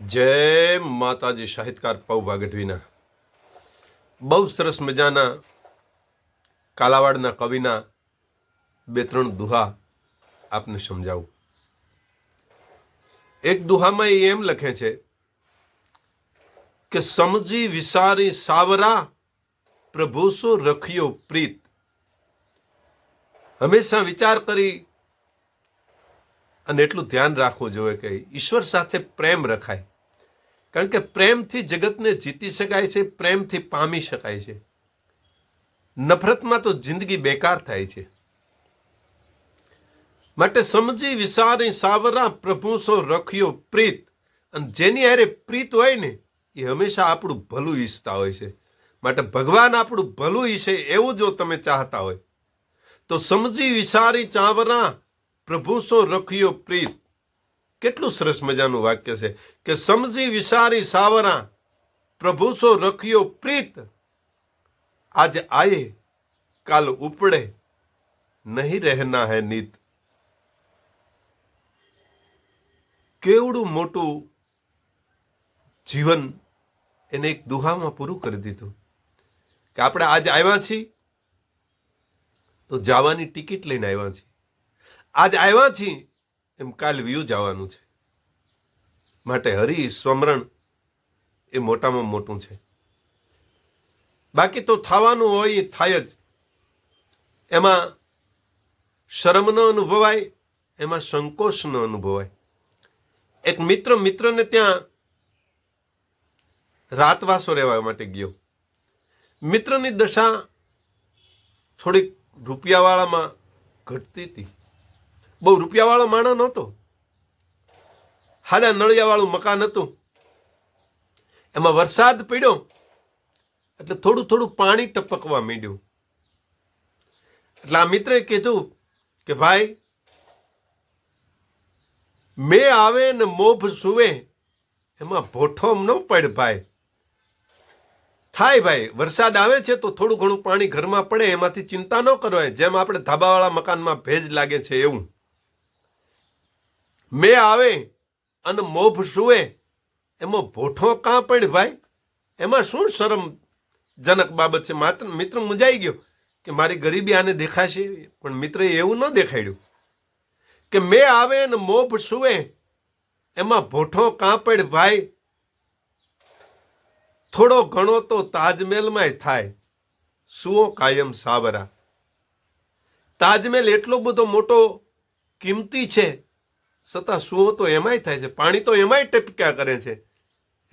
જય માતાજી, સાહિત્યકાર પૌભા ગઢવીના બહુ સરસ મજાના કાલાવાડના કવિના બે ત્રણ દુહા આપને સમજાવું. એક દુહામાં એ એમ લખે છે કે સમજી વિસારી સાવરા પ્રભુ સો રખ્યો પ્રીત. હંમેશા વિચાર કરી અને એટલું ધ્યાન રાખવું જોઈએ કે ઈશ્વર સાથે પ્રેમ રખાય. કારણ કે પ્રેમથી જગતને જીતી શકાય છે, પ્રેમથી પામી શકાય છે. નફરતમાં તો જિંદગી બેકાર થાય છે. માટે સમજી વિચારી સાવરા પ્રભુ સો રખ્યો પ્રીત. અને જેની હારે પ્રીત હોય ને, એ હંમેશા આપણું ભલું ઈચ્છતા હોય છે. માટે ભગવાન આપણું ભલું ઈચ્છે એવું જો તમે ચાહતા હોય, તો સમજી વિચારી ચાવરા પ્રભુ સો રખ્યો પ્રીત. કેટલું સરસ મજાનું વાક્ય છે કે સમજી વિસારી સાવરા પ્રભુ સો રખ્યો પ્રીત. આજ આયે, કાલ ઉપડે, નહીં રહેના હૈ નીત. કેવડું મોટું જીવન એને એક દુહામાં પૂરું કરી દીધું. કે આપણે આજ આવ્યા છીએ, તો જવાની ટિકિટ લઈને આવ્યા છીએ. આજ આવ્યા છીએ એમ કાલ વ્યૂ જવાનું છે. માટે હરિ સ્મરણ એ મોટામાં મોટું છે. બાકી તો થવાનું હોય એ થાય જ. એમાં શરમ ન અનુભવાય, એમાં સંકોચ ન અનુભવાય. એક મિત્ર મિત્રને ત્યાં રાતવાસો રહેવા માટે ગયો. મિત્રની દશા થોડીક રૂપિયાવાળામાં ઘટતી હતી. બહુ રૂપિયાવાળો માણસ નહોતો. હાદા નળિયાવાળું મકાન હતું. એમાં વરસાદ પડ્યો. એટલે થોડું થોડું પાણી ટપકવા માંડ્યું. એટલે આ મિત્રે કીધું કે ભાઈ, મેં આવે ને મોભ સુવે, એમાં ભોઠોમ ન પડ ભાઈ. થાય ભાઈ, વરસાદ આવે છે તો થોડું ઘણું પાણી ઘરમાં પડે, એમાંથી ચિંતા ન કરવાય, જેમ આપણે ધાબાવાળા મકાનમાં ભેજ લાગે છે એવું. મેં આવે અને મોભ સુવે, એમાં ભોઠો કાં પડ ભાઈ? એમાં શું શરમજનક બાબત છે? માત્ર મિત્ર મુંજાઈ ગયો કે મારી ગરીબી આને દેખાશે? પણ મિત્રએ એવું ન દેખાડ્યું કે મેં આવે અને મોભ સુવે, એમાં ભોઠો કાં પડ ભાઈ? થોડો ઘણો તો તાજમહેલમાંય થાય. સુઓ કાયમ સાવરા. તાજમહેલ એટલો બધો મોટો કિંમતી છે છતાં સુઓ તો એમાંય થાય છે. પાણી તો એમાંય ટપક્યા કરે છે.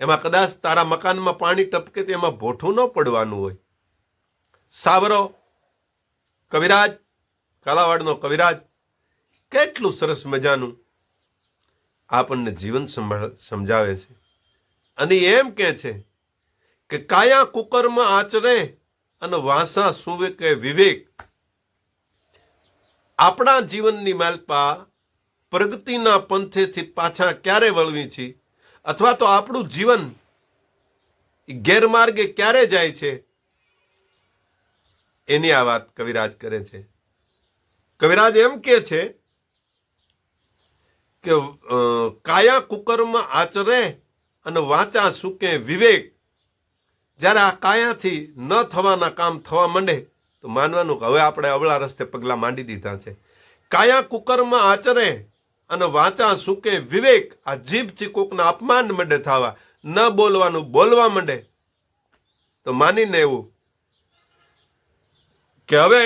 એમાં કદાચ તારા મકાનમાં પાણી ટપકે તો એમાં ભોઠું ન પડવાનું હોય. સાવરો, કવિરાજ, કાલાવાડનો કવિરાજ, કેટલું સરસ મજાનું આપણને જીવન સમજાવે છે. અને એમ કે છે કે કાયા કુકરમાં આચરે અને વાંસા સુવે કે વિવેક. આપણા જીવનની માલપા પ્રગતિના પંથેથી પાછા ક્યારે વળવી છે? અથવા તો આપણું જીવન ગેરમાર્ગે ક્યારે જાય છે? એની આ વાત કવિરાજ કરે છે. કવિરાજ એમ કે છે કે કાયા કુકર્મ આચરે અને વાંચા સુકે વિવેક. જ્યારે આ કાયાથી ન થવાના કામ થવા માંડે, તો માનવાનું કે હવે આપણે અવળા રસ્તે પગલાં માંડી દીધા છે. કાયા કુકર્મ આચરે અને વાંચા સુકે વિવેક આ જીભથી કોકના અપમાન મંડે થવા, ન બોલવાનું બોલવા માંડે. તો માનીને એવું કે હવે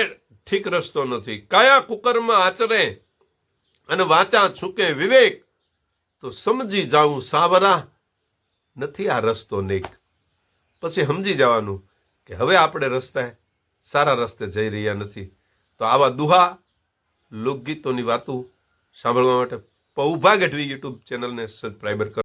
ઠીક રસ્તો નથી. કયા કુકરમાં આચરે અને વાંચા છૂકે વિવેક, તો સમજી જાઉં સાવરા નથી આ રસ્તો નેક. પછી સમજી જવાનું કે હવે આપણે રસ્તે સારા રસ્તે જઈ રહ્યા નથી. તો આવા દુહા લોકગીતોની વાતો સાંભળવા માટે પૌભા ગઢવી યુટ્યુબ ચેનલને સબસ્ક્રાઈબર કરો.